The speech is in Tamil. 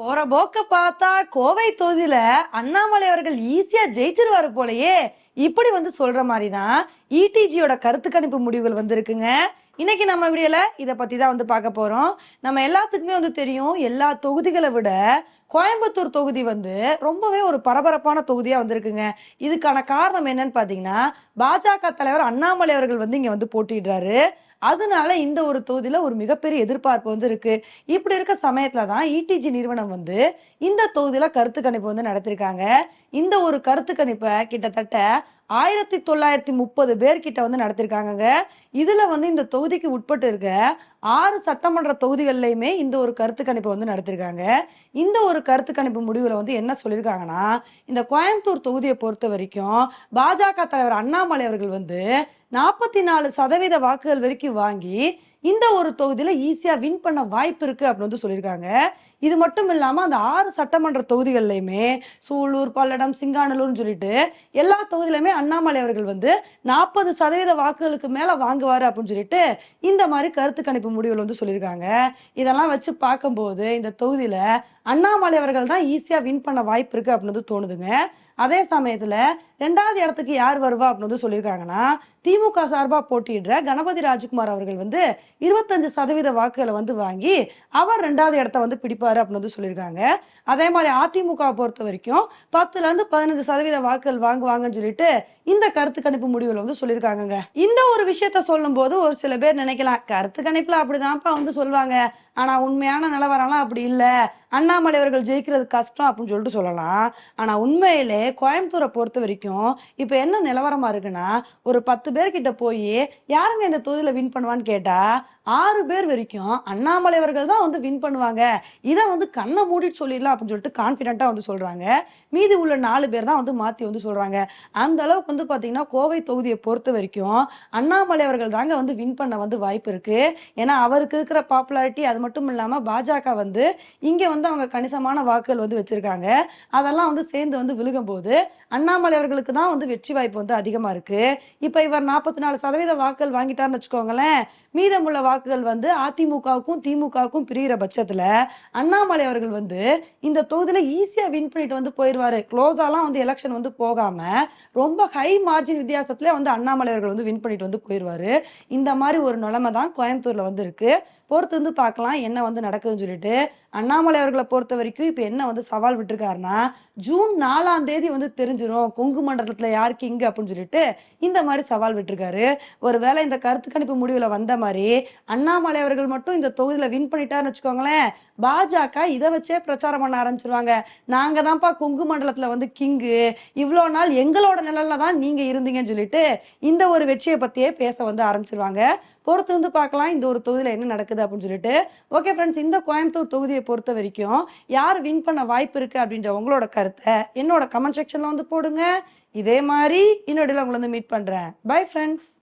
போற போக்க பார்த்தா கோவை தொகுதியில அண்ணாமலை அவர்கள் ஈஸியா ஜெயிச்சிருவாரு போலயே. இப்படி வந்து சொல்ற மாதிரி தான் இடிஜியோட கருத்து கணிப்பு முடிவுகள் வந்திருக்குங்க. இன்னைக்கு நம்ம வீடியோல இதை பத்தி தான் வந்து பார்க்க போறோம். நம்ம எல்லாத்துக்குமே வந்து தெரியும் எல்லா தொகுதிகளை விட கோயம்புத்தூர் தொகுதி வந்து ரொம்பவே ஒரு பரபரப்பான தொகுதியா வந்திருக்குங்க. இதுக்கான காரணம் என்னன்னு பாத்தீங்கன்னா பாஜக தலைவர் அண்ணாமலை அவர்கள் வந்து இங்க வந்து போட்டிடுறாரு அதனால இந்த ஒரு தொகுதியில ஒரு மிகப்பெரிய எதிர்பார்ப்பு வந்து இருக்கு. இப்படி இருக்க சமயத்துல தான் இடிஜி நிறுவனம் வந்து இந்த தொகுதியில கருத்து கணிப்பு வந்து நடத்திருக்காங்க. இந்த ஒரு கருத்து கணிப்பை கிட்டத்தட்ட ஆயிரத்தி தொள்ளாயிரத்தி முப்பது பேர்கிட்ட வந்து நடத்திருக்காங்க இதுல வந்து இந்த தொகுதிக்கு உட்பட்டு இருக்க ஆறு சட்டமன்ற தொகுதிகள்லையுமே இந்த ஒரு கருத்து கணிப்பு வந்து நடத்திருக்காங்க. இந்த ஒரு கருத்து கணிப்பு முடிவுல வந்து என்ன சொல்லியிருக்காங்கன்னா இந்த கோயம்புத்தூர் தொகுதியை பொறுத்த வரைக்கும் பாஜக தலைவர் அண்ணாமலை அவர்கள் வந்து நாற்பத்தி நாலு சதவீத வாக்குகள் வரைக்கும் வாங்கி இந்த ஒரு தொகுதியில ஈஸியா வின் பண்ண வாய்ப்பு இருக்கு அப்படின்னு வந்து சொல்லியிருக்காங்க. இது மட்டும் இல்லாம அந்த ஆறு சட்டமன்ற தொகுதிகள்லயுமே சூலூர் பல்லடம் சிங்கானலூர்னு சொல்லிட்டு எல்லா தொகுதியிலுமே அண்ணாமலை அவர்கள் வந்து நாற்பது சதவீத வாக்குகளுக்கு மேல வாங்குவாரு அப்படின்னு சொல்லிட்டு இந்த மாதிரி கருத்து கணிப்பு முடிவுகள் வந்து சொல்லியிருக்காங்க. இதெல்லாம் வச்சு பார்க்கும்போது இந்த தொகுதியில அண்ணாமலை அவர்கள் தான் ஈஸியா வின் பண்ண வாய்ப்பு இருக்கு அப்படின்னு வந்து தோணுதுங்க. அதே சமயத்துல ரெண்டாவது இடத்துக்கு யார் வருவா அப்படின்னு வந்து சொல்லியிருக்காங்கன்னா திமுக சார்பா போட்டியிடுற கணபதி ராஜ்குமார் அவர்கள் வந்து இருபத்தஞ்சு சதவீத வாக்குகளை வந்து வாங்கி அவர் ரெண்டாவது இடத்த வந்து பிடிப்பாரு அப்படின்னு வந்து சொல்லியிருக்காங்க. அதே மாதிரி அதிமுக பொறுத்த வரைக்கும் பத்துல இருந்து பதினஞ்சு சதவீத வாக்குகள் வாங்குவாங்கன்னு சொல்லிட்டு இந்த கருத்து கணிப்பு முடிவுல வந்து சொல்லியிருக்காங்கங்க. இந்த ஒரு விஷயத்த சொல்லும் போது ஒரு சில பேர் நினைக்கலாம் கருத்து கணிப்புல அப்படிதான்ப்பா வந்து சொல்லுவாங்க. ஆனா உண்மையான நிலவரம்லாம் அப்படி இல்ல. அண்ணாமலை அவர்கள் ஜெயிக்கிறது கஷ்டம் அப்படின்னு சொல்லிட்டு சொல்லலாம். ஆனா உண்மையிலே கோயம்புத்தூரை பொறுத்த வரைக்கும் இப்ப என்ன நிலவரமா இருக்குன்னா ஒரு பத்து பேர்கிட்ட போய் யாருங்க இந்த தொகுதியில் வின் பண்ணுவான்னு கேட்டா ஆறு பேர் வரைக்கும் அண்ணாமலை அவர்கள் தான் வந்து வின் பண்ணுவாங்க. இதை வந்து கண்ணை மூடிட்டு சொல்லிடலாம் அப்படின்னு சொல்லிட்டு கான்ஃபிடென்ட்டாக வந்து சொல்றாங்க. மீதி உள்ள நாலு பேர் தான் வந்து மாத்தி வந்து சொல்றாங்க. அந்த அளவுக்கு வந்து பாத்தீங்கன்னா கோவை தொகுதியை பொறுத்த வரைக்கும் அண்ணாமலை அவர்கள் தாங்க வந்து வின் பண்ண வந்து வாய்ப்பு இருக்கு. ஏன்னா அவருக்கு இருக்கிற பாப்புலாரிட்டி அது மட்டும் இல்லாம பாஜக வந்து இங்க வந்து அவங்க கணிசமான வாக்குகள் வந்து வச்சிருக்காங்க. அதெல்லாம் வந்து சேர்ந்து வந்து விழுகும் போது அண்ணாமலை அவர்களுக்கு தான் வந்து வெற்றி வாய்ப்பு வந்து அதிகமா இருக்கு. இப்ப இவர் நாற்பத்தி நாலு சதவீத வாக்குகள் வாங்கிட்டாருன்னு வச்சுக்கோங்களேன். மீதமுள்ள வாக்குகள் வந்து அதிமுகவுக்கும் திமுகவுக்கும் பிரிகிற பட்சத்துல அண்ணாமலை அவர்கள் வந்து இந்த தொகுதியில ஈஸியா வின் பண்ணிட்டு வந்து போயிருவாரு. க்ளோஸாலாம் வந்து எலெக்ஷன் வந்து போகாம ரொம்ப ஹை மார்ஜின் வித்தியாசத்துல வந்து அண்ணாமலை அவர்கள் வந்து வின் பண்ணிட்டு வந்து போயிருவாரு. இந்த மாதிரி ஒரு நிலைமை தான் கோயம்புத்தூர்ல வந்து இருக்கு. பொறுத்து வந்து பார்க்கலாம் என்ன வந்து நடக்குதுன்னு சொல்லிட்டு. அண்ணாமலை அவர்களை பொறுத்த வரைக்கும் இப்போ என்ன வந்து சவால் விட்டுருக்காருன்னா ஜூன் நாலாம் தேதி வந்து தெரிஞ்சிடும் கொங்கு மண்டலத்தில் யாருக்கு இங்க அப்படின்னு சொல்லிட்டு இந்த மாதிரி சவால் விட்டுருக்காரு. ஒருவேளை இந்த கருத்து கணிப்பு முடிவில் வந்த மாதிரி அண்ணாமலை அவர்கள் மட்டும் இந்த தொகுதியில வின் பண்ணிட்டாருன்னு வச்சுக்கோங்களேன். பாஜக இதை வச்சே பிரச்சாரம் பண்ண ஆரம்பிச்சிருவாங்க. நாங்க தான்ப்பா கொங்கு மண்டலத்துல வந்து கிங்கு இவ்வளோ நாள் எங்களோட நிழல்ல தான் நீங்க இருந்தீங்கன்னு சொல்லிட்டு இந்த ஒரு வெற்றியை பத்தியே பேச வந்து ஆரம்பிச்சிருவாங்க. பொறுத்து வந்து பார்க்கலாம் இந்த ஒரு தொகுதியில் என்ன நடக்குது அப்படின்னு சொல்லிட்டு. ஓகே ஃப்ரெண்ட்ஸ் இந்த கோயம்புத்தூர் தொகுதியை பொறுத்த வரைக்கும் யார் வின் பண்ண வாய்ப்பு இருக்கு அப்படின்ற உங்களோட கருத்தை என்னோட கமெண்ட் செக்ஷன்ல வந்து போடுங்க. இதே மாதிரி இன்னொடையில் உங்களை வந்து மீட் பண்றேன். Bye friends